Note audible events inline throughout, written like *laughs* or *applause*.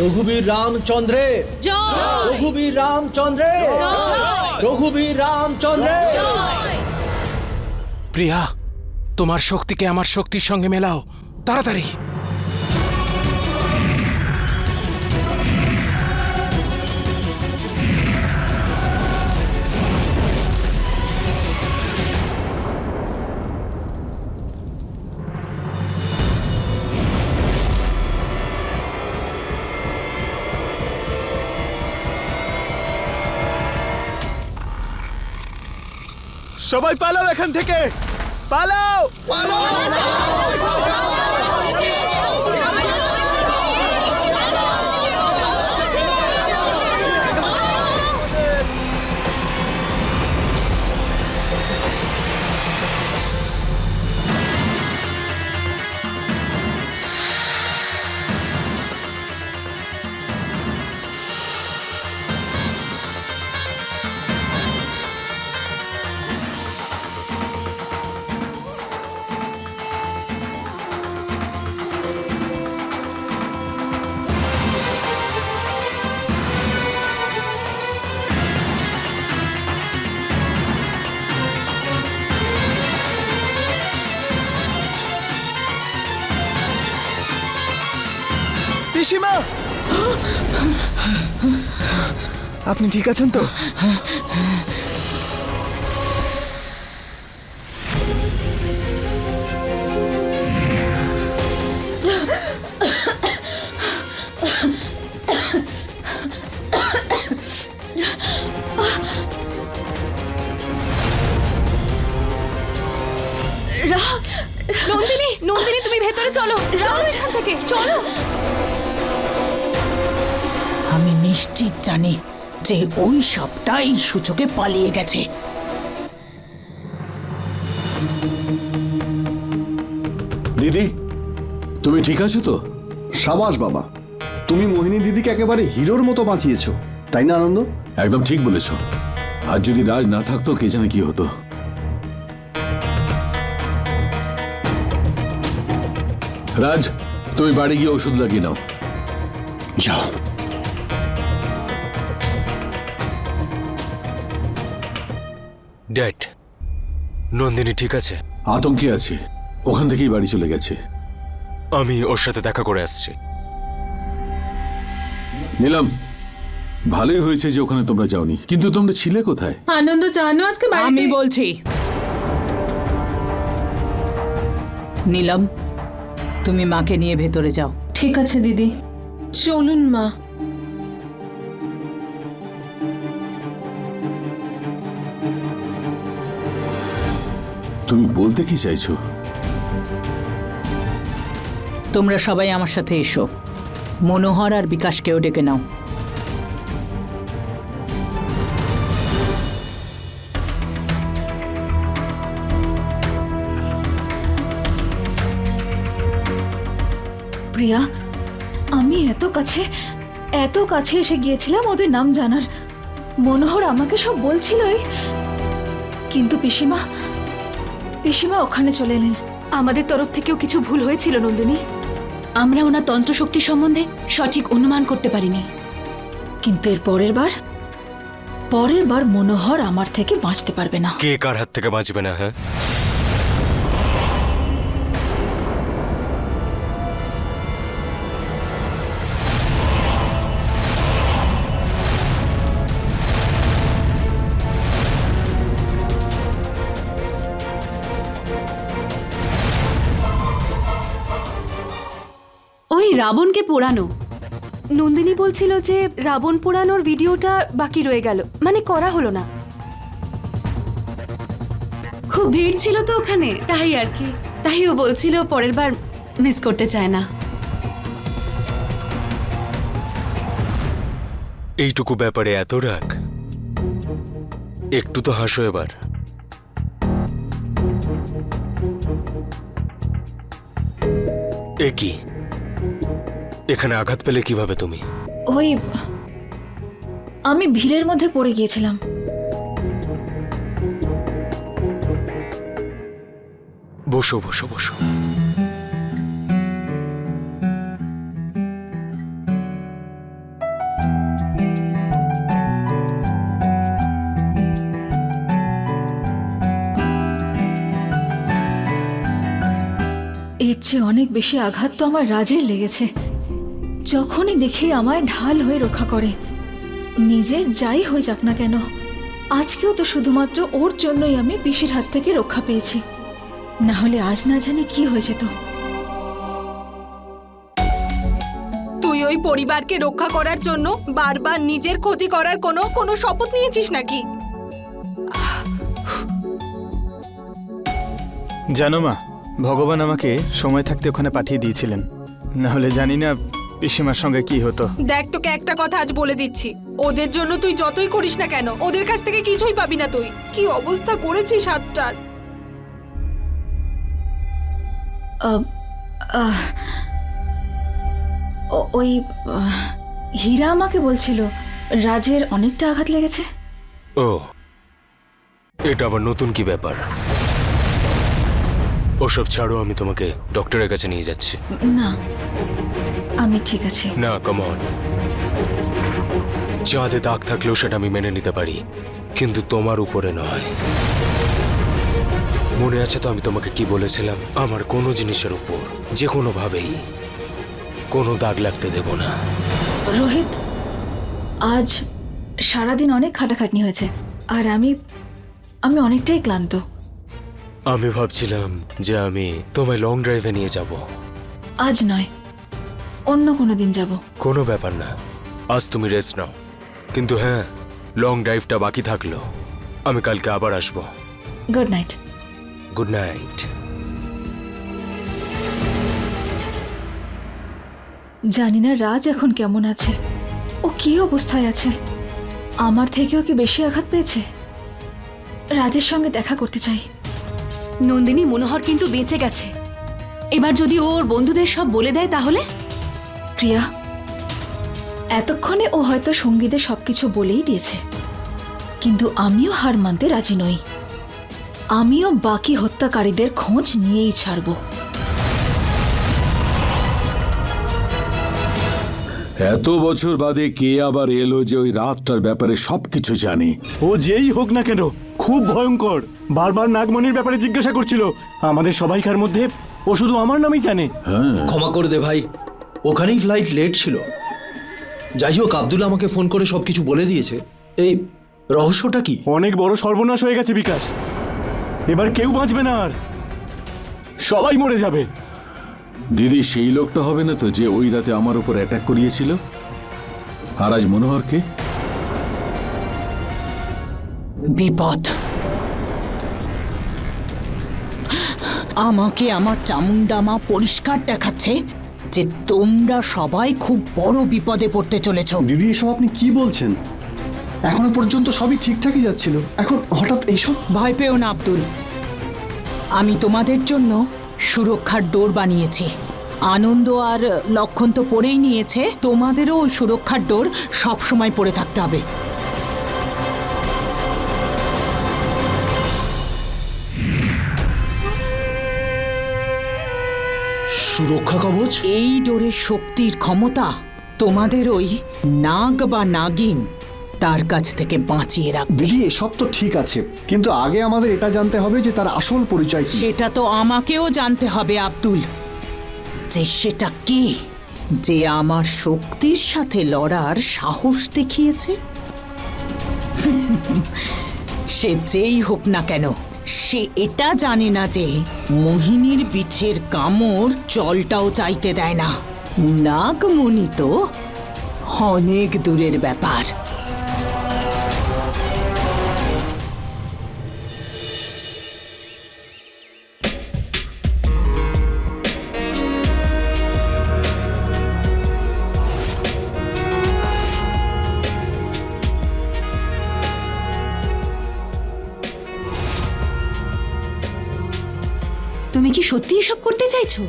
রঘুবীর রামচন্দ্রে জয়। রঘুবীর রামচন্দ্রের রঘুবীর রামচন্দ্রের প্রিয়া তোমার শক্তিকে আমার শক্তির সঙ্গে মেলাও। তাড়াতাড়ি। সবাই পালাও এখান থেকে। পালাও! পিসিমা! আপনি ঠিক আছেন তো? নন্দিনী নন্দিনী তুমি ভেতরে চলো। চলো এখান থেকে চলো। নিশ্চিত জানি যে ওই সাপটা এই সূচকে পালিয়ে গেছে। দিদি তুমি ঠিক আছো তো? সাবাস বাবা তুমি মোহিনী দিদিকে একেবারে হিরোর মতো বাঁচিয়েছো তাই না আনন্দ? একদম ঠিক বলেছ। আর যদি রাজ না থাকতো কে জানে কি হতো? রাজ তুমি বাড়ি গিয়ে ওষুধ লাগিয়ে নাও। যাও। ড্যাড নন্দিনী ঠিক আছে? আতঙ্কে আছে। ওখান থেকেই বাড়ি চলে গেছে। আমি ওর সাথে দেখা করে আসছি। নিলাম। ভালোই হয়েছে যে ওখানে তোমরা যাওনি। কিন্তু তোমরা ছিলে কোথায়? আনন্দ জানো আজকে আমি বলছি। নিলাম তুমি মাকে নিয়ে ভেতরে যাও। ঠিক আছে দিদি। চলুন মা। তুমি বলতে কি চাইছো? তোমরা সবাই আমার সাথে এসো। মনোহর আর বিকাশকেও ডেকে নাও। প্রিয়া আমি এত কাছে এত কাছে এসে গিয়েছিলাম ওদের নাম জানার। মনোহর আমাকে সব বলছিলই। কিন্তু পিসিমা পিসিমা ওখানে চলে এলেন। আমাদের তরফ থেকেও কিছু ভুল হয়েছিল নন্দিনী। আমরা ওনার তন্ত্রশক্তি সম্বন্ধে সঠিক অনুমান করতে পারিনি। কিন্তু এর পরের বার? পরের বার মনোহর আমার থেকে বাঁচতে পারবে না। কে কার হাত থেকে বাঁচবে না হ্যাঁ? রাবণকে পোড়ানো। নন্দিনী বলছিল যে রাবণ পোড়ানোর ভিডিওটা বাকি রয়ে গেল। মানে করা হলো না। খুব ভিড় ছিল তো ওখানে তাই আর কি। তাই ও বলছিল পরের বার মিস করতে চায় না। এইটুকু ব্যাপারে এত রাগ? একটু তো হাসো এবার। এ কি? এখানে আঘাত পেলে কীভাবে তুমি? ওই আমি ভিড়ের মধ্যে পড়ে গিয়েছিলাম। বসো বসো বসো। এর চেয়ে অনেক বেশি আঘাত তো আমার রাজের লেগেছে। যখনই দেখি আমায় ঢাল হয়ে রক্ষা করে নিজের যাই হয়ে যাক না কেন আজকেও তো শুধুমাত্র ওর জন্যই আমি পিসির হাত থেকে রক্ষা পেয়েছি। না হলে আজ না জানি কি হয়ে যেত। তুই ওই পরিবারকে রক্ষা করার জন্য বারবার নিজের ক্ষতি করার কোনো কোনো শপথ নিয়েছিস নাকি? জানো মা ভগবান আমাকে সময় থাকতে ওখানে পাঠিয়ে দিয়েছিলেন। না হলে জানি না পিসিমার সঙ্গে কি হতো? দেখ তোকে একটা কথা আজ বলে দিচ্ছি। ওদের জন্য তুই যতই করিস না কেন ওদের কাছ থেকে কিছুই পাবি না তুই। কি অবস্থা করেছিস হাতটার? আহ, আহ, ও- ওই আহ, হীরা আমাকে বলছিল রাজের অনেকটা আঘাত লেগেছে। ও এটা আবার নতুন কি ব্যাপার? ওসব ছাড়ো আমি তোমাকে ডক্টরের কাছে নিয়ে যাচ্ছি। না আমি ঠিক আছি। না কমন চাঁদে দাগ থাকলেও সেটা আমি মেনে নিতে পারি কিন্তু তোমার উপরে নয়। মনে আছে তো আমি তোমাকে কি বলেছিলাম? আমার কোনো জিনিসের উপর যে কোনোভাবেই কোনো দাগ লাগতে দেব না। রোহিত আজ সারাদিন অনেক খাটাখাটনি হয়েছে আর আমি আমি অনেকটাই ক্লান্ত। আমি ভাবছিলাম যে আমি তোমায় লং ড্রাইভে নিয়ে যাব। আজ নয়। অন্য কোনো দিন যাব। কোনো ব্যাপার না। আজ তুমি রেস্ট নাও। কিন্তু হ্যাঁ লং ড্রাইভটা বাকি থাকল। আমি কালকে আবার আসব। গুড নাইট গুড নাইট জানি না রাজ এখন কেমন আছে। ও কি অবস্থায় আছে? আমার থেকেও কি বেশি আঘাত পেয়েছে? রাজের সঙ্গে দেখা করতে চাই। নন্দিনী মনোহর কিন্তু বেঁচে গেছে। এবার যদি ওর বন্ধুদের সব বলে দেয় তাহলে? প্রিয়া এতক্ষণে ও হয়তো সঙ্গীদের সবকিছু বলেই দিয়েছে। কিন্তু আমিও হার মানতে রাজি নই। আমিও বাকি হত্যাকারীদের খোঁজ নিয়েই ছাড়ব। এত বছর বাদে কে আবার এলো যে ওই রাতটার ব্যাপারে সবকিছু জানে? ও যেই হোক না কেন খুব ভয়ঙ্কর। বারবার নাগমণির ব্যাপারে জিজ্ঞাসা করছিল। আমাদের সবাইকার মধ্যে ও শুধু আমার নামই জানে। ক্ষমা করে দে ভাই। ওখানেই ফ্লাইট লেট ছিল। যাই হোক আব্দুল আমাকে ফোন করে সব কিছু বলে দিয়েছে। এই রহস্যটা কি? অনেক বড় সর্বনাশ হয়ে গেছে বিকাশ। এবার কেউ বাঁচবে না আর। সবাই মরে যাবে। দিদি সেই লোকটা হবে না তো যে ওই রাতে আমার উপর অ্যাটাক করিয়েছিল? আর আজ মনোহরকে বিপদ। আমাকে আমার চামুন্ডামা পরিষ্কার দেখাচ্ছে যে তোমরা সবাই খুব বড় বিপদে পড়তে চলেছ। দিদি এসব আপনি কি বলছেন? এখনও পর্যন্ত সবই ঠিকঠাকই যাচ্ছিল। এখন হঠাৎ এইসব? ভয় পেও না আব্দুল। আমি তোমাদের জন্য সুরক্ষার ডোর বানিয়েছি। আনন্দ আর লক্ষণ তো পড়েই নিয়েছে। তোমাদেরও ওই সুরক্ষার ডোর সবসময় পড়ে থাকতে হবে। সুরক্ষা কবচ? এই ডোরের শক্তির ক্ষমতা তোমাদের ওই নাগ বা নাগিন তার কাছ থেকে বাঁচিয়ে রাখবে। দিদি এসব তো ঠিক আছে কিন্তু আগে আমাদের এটা জানতে হবে যে তার আসল পরিচয় কি। সেটা তো আমাকেও জানতে হবে আব্দুল। যে সেটা কে? যে আমার শক্তির সাথে লড়ার সাহস দেখিয়েছে? *laughs* সে যেই হোক না কেন সে এটা জানে না যে মোহিনীর বিছের কামড় জলটাও চাইতে দেয় না। নাগমণি তো অনেক দূরের ব্যাপার। তুমি কি সত্যি এসব করতে চাইছো?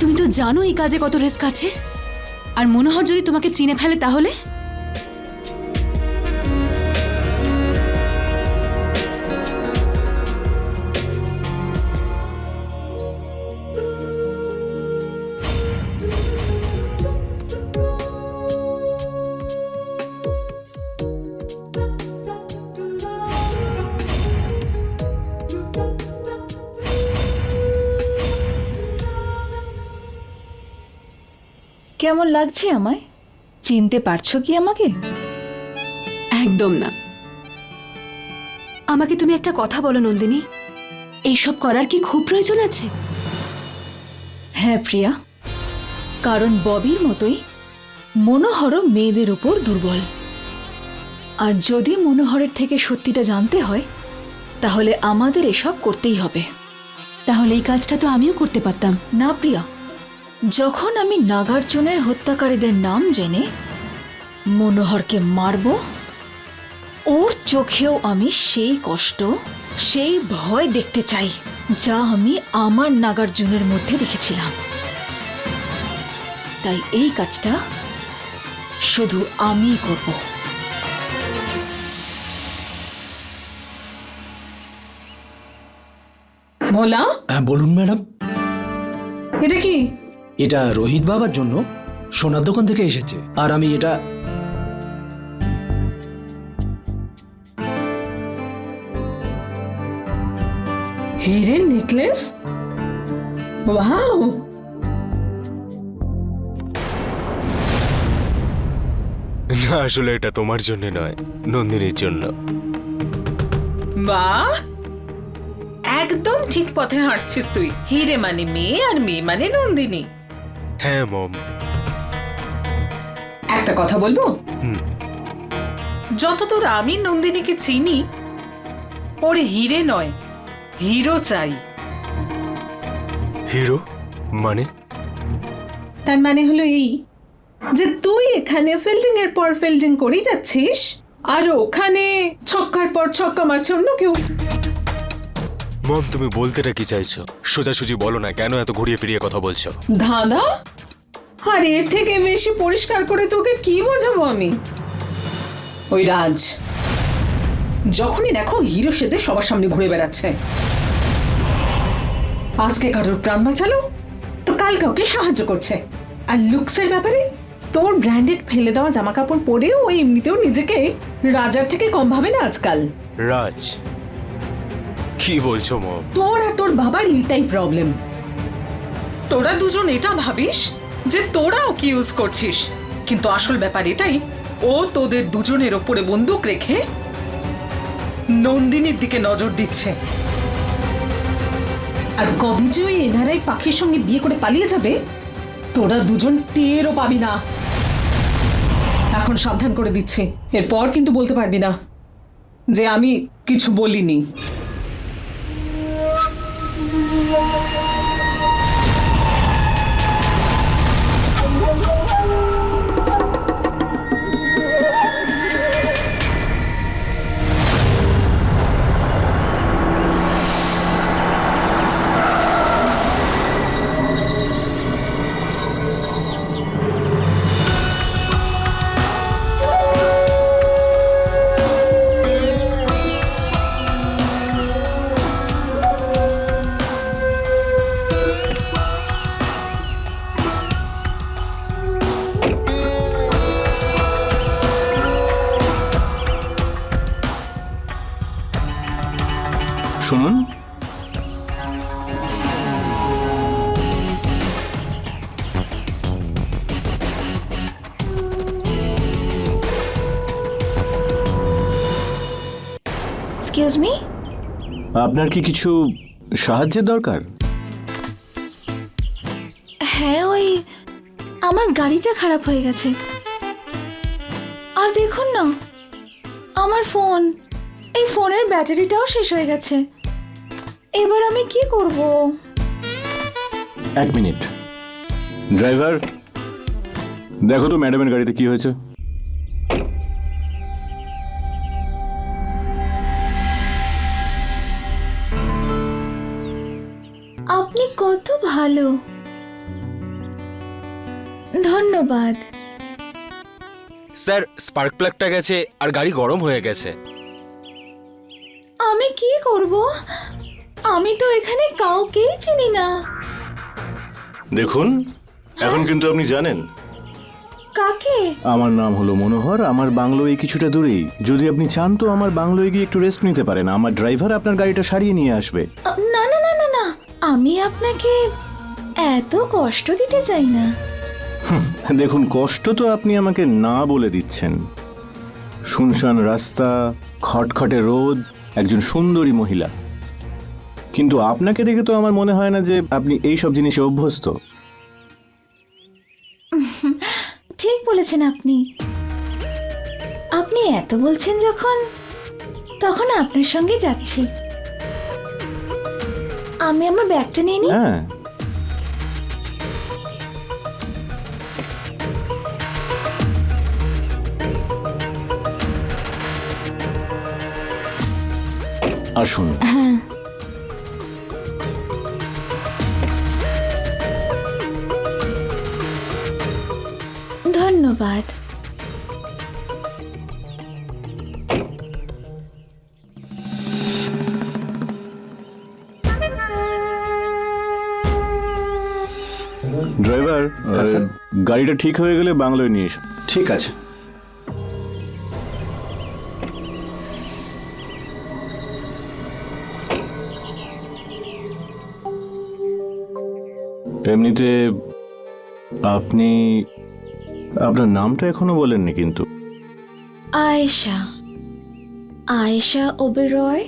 তুমি তো জানো এই কাজে কত রিস্ক আছে। আর মনোহর যদি তোমাকে চিনে ফেলে তাহলে? কেমন লাগছে আমায়? চিনতে পারছ কি আমাকে? একদম না। আমাকে তুমি একটা কথা বলো নন্দিনী। এইসব করার কি খুব প্রয়োজন আছে? হ্যাঁ প্রিয়া। কারণ ববির মতোই মনোহরও মেয়েদের উপর দুর্বল। আর যদি মনোহরের থেকে সত্যিটা জানতে হয় তাহলে আমাদের এসব করতেই হবে। তাহলে এই কাজটা তো আমিও করতে পারতাম। না প্রিয়া। যখন আমি নাগার্জুনের হত্যাকারীদের নাম জেনে মনোহরকে মারব ওর চোখেও আমি সেই কষ্ট সেই ভয় দেখতে চাই যা আমি আমার নাগার্জুনের মধ্যে দেখেছিলাম। তাই এই কাজটা শুধু আমি করব। ভোলা? হ্যাঁ বলুন ম্যাডাম। এটা কি? এটা রোহিত বাবার জন্য সোনার দোকান থেকে এসেছে আর আমি এটা হিরের নেকলেস? ওয়াও! না আসলে এটা তোমার জন্য নয় নন্দিনীর জন্য। বাহ! একদম ঠিক পথে হাঁটছিস তুই হিরে মানে মেয়ে আর মেয়ে মানে নন্দিনী। হ্যাঁ মম। একটা কথা বলব? হুম। যতদূর আমি নন্দিনীকে চিনি ওর হিরে নয় হিরো চাই। হিরো? মানে? তার মানে হলো এই যে তুই এখানে ফিল্ডিং এর পর ফিল্ডিং করেই যাচ্ছিস আর ওখানে ছক্কার পর ছক্কা মারছে অন্য কেউ। মম তুমি বলতেটা কি চাইছো? সোজাসুজি বলো না কেন এত ঘুরিয়ে ফিরিয়ে কথা বলছো? ধাঁধা? আর এর থেকে বেশি পরিষ্কার করে তোকে কি বোঝাবো আমি? ওই রাজ যখনই দেখো হিরো সেজে সবার সামনে ঘুরে বেড়াচ্ছে। আজকে কারোর প্রাণ বাঁচালো? তো কাল কাউকে সাহায্য করছে। আর লুকসের ব্যাপারে তোর ব্র্যান্ডেড ফেলে দেওয়া জামা কাপড় পরেও ওই এমনিতেও নিজেকে রাজার থেকে কম ভাবে না আজকাল। রাজ কি বলছো মম? তোর আর তোর বাবার এইটাই প্রবলেম তোরা দুজন এটা ভাবিস যে তোরা ওকে ইউজ করছিস? কিন্তু আসল ব্যাপার এটাই ও তোদের দুজনের ওপরে বন্দুক রেখে নন্দিনীর দিকে নজর দিচ্ছে। আর কবে যে ওই এনআরআই পাখির সঙ্গে বিয়ে করে পালিয়ে যাবে তোরা দুজন টেরও পাবি না। এখন সাবধান করে দিচ্ছি। এরপর কিন্তু বলতে পারবি না যে আমি কিছু বলিনি। শুনুন। এক্সকিউজ মি আপনার কি কিছু সাহায্যের দরকার? হ্যাঁ ওই আমার গাড়িটা খারাপ হয়ে গেছে। আর দেখুন না আমার ফোন এই ফোনের ব্যাটারিটাও শেষ হয়ে গেছে। এবার আমি কি করব? এক মিনিট। ড্রাইভার দেখো তো ম্যাডামের গাড়িতে কি হয়েছে। আপনি কত ভালো। ধন্যবাদ। স্যার স্পার্ক প্লাগটা গেছে আর গাড়ি গরম হয়ে গেছে। আমি কি করব? আমি তো এখানে কাউকেই চিনি না। দেখুন এখন কিন্তু আপনি জানেন। কাকে? আমার নাম হলো মনোহর আমার বাংলো এই কিছুটা দূরেই। যদি আপনি চান তো আমার বাংলোয় গিয়ে একটু রেস্ট নিতে পারেন। আমার ড্রাইভার আপনার গাড়িটা সারিয়ে নিয়ে আসবে। আ, না না না না না। আমি আপনাকে এত কষ্ট দিতে চাই না। দেখুন কষ্ট তো আপনি আমাকে না বলে দিচ্ছেন। শুনশান রাস্তা খটখটে রোদ একজন সুন্দরী মহিলা। কিন্তু আপনাকে দেখে তো আমার মনে হয় না যে আপনি এই সব জিনিসে অভ্যস্ত। ঠিক বলেছেন আপনি। আপনি এত বলছেন যখন তখন আপনার সঙ্গে যাচ্ছি। আমি আমার ব্যাগটা নিয়ে নিই? হ্যাঁ। আসুন। ধন্যবাদ। ড্রাইভার হ্যাঁ, স্যার। গাড়িটা ঠিক হয়ে গেলে বাংলোয় নিয়ে এসো। ঠিক আছে। এমনিতে আপনি আপনার নামটা এখনও বলেননি কিন্তু। আয়েশা। আয়েশা ওবেরয়?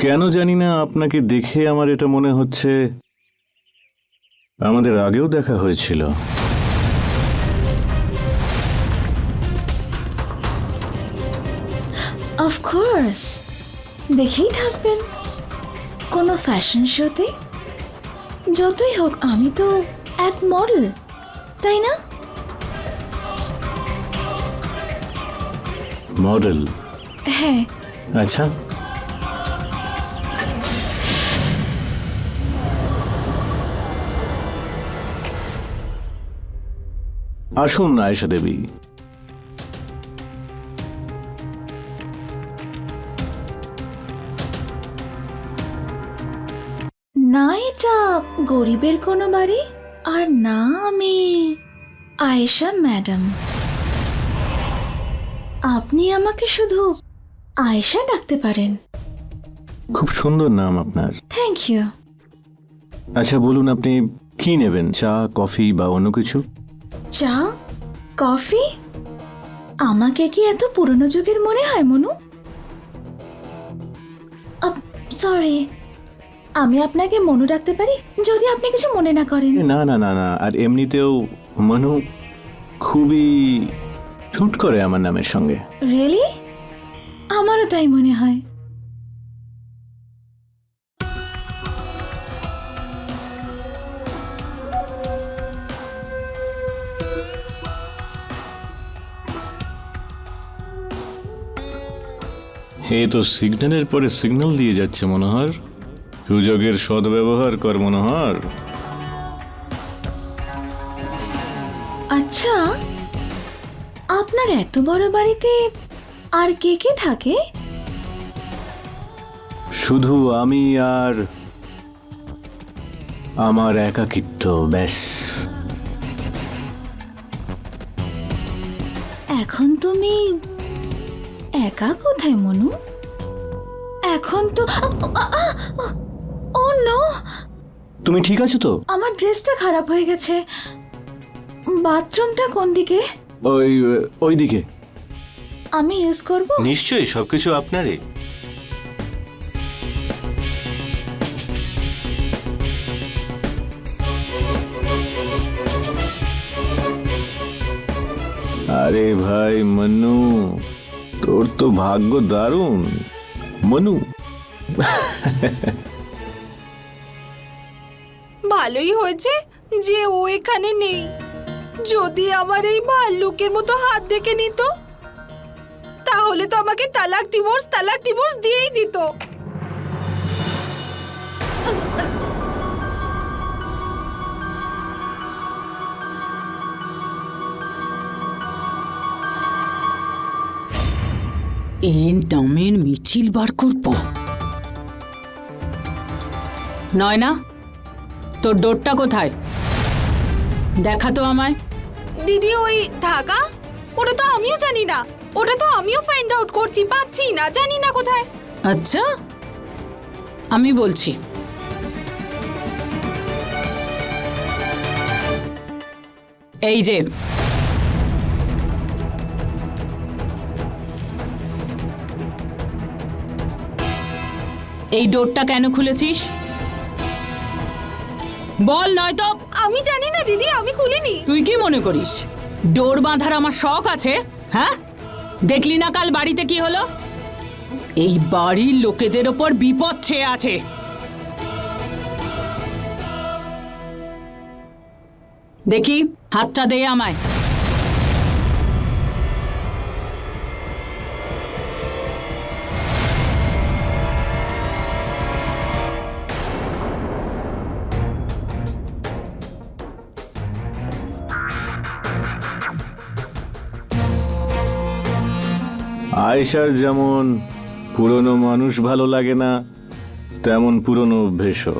কেন জানি না আপনাকে দেখে আমার এটা মনে হচ্ছে আমাদের আগেও দেখা হয়েছিল। অফকোর্স দেখেই থাকবেন। কোনো ফ্যাশন শোতে যতই হোক আমি তো এক মডেল তাই না? মডেল হ্যাঁ। আচ্ছা। আসুন আয়েশা দেবী। গরিবের কোনো বাড়ি? আর না আমি আয়েশা ম্যাডাম। আপনি আমাকে শুধু আয়েশা ডাকতে পারেন। খুব সুন্দর নাম আপনার। থ্যাংক ইউ আচ্ছা বলুন আপনি কি নেবেন? চা কফি বা অন্য কিছু? চা? কফি? আমাকে কি এত পুরনো যুগের মনে হয় মনু? সরি আমি আপনাকে মনু রাখতে পারি যদি আপনি কিছু মনে না করেন। না না না না আর এমনিতেও মনু খুবই শুট করে আমার নামের সঙ্গে। রিয়েলি আমারও তাই মনে হয়। এ তো সিগন্যালের পরে সিগন্যাল দিয়ে যাচ্ছে মনোহর। সুযোগের সদ্ব্যবহার কর মনোহর। আচ্ছা আপনার এত বড় বাড়িতে আর কে কে থাকে? শুধু আমি আর আমার একাকিত্ব ব্যাস। এখন তুমি একা কোথায় মনু? এখন তো ও নো তুমি ঠিক আছো তো? আমার ড্রেসটা খারাপ হয়ে গেছে। বাথরুমটা কোন দিকে? ওই ওই দিকে। আমি ইউজ করব? নিশ্চয়ই সবকিছু আপনারই। আরে ভাই মনু তোর তো ভাগ্য দারুণ। মনু। *laughs* ভালোই হয়েছে যে ও এখানে নেই। যদি আমার এই ভাল্লুকের মতো হাত দেখে নিত তাহলে তো আমাকে তালাক ডিভোর্স তালাক ডিভোর্স দিয়েই দিত। এই নামের মিছিল বার করব। নয়না তোর ডোরটা কোথায়? দেখা তো আমায়। দিদি ওই ঢাকা? ওটা তো আমিও জানি না। ওটা তো আমিও ফাইন্ড আউট করছি পাচ্ছি না জানি না কোথায়। আচ্ছা আমি বলছি। এই যে। এই ডোরটা কেন খুলেছিস? বল নয়তো। আমি জানি না দিদি আমি খুলিনি। তুই কি মনে করিস? ডোর বাঁধার আমার শখ আছে হ্যাঁ? দেখলি না কাল বাড়িতে কি হলো? এই বাড়ির লোকেদের ওপর বিপদ ছেয়ে আছে। দেখি হাতটা দে আমায়। আয়েশার যেমন পুরনো মানুষ ভালো লাগে না তেমন পুরনো অভ্যেসও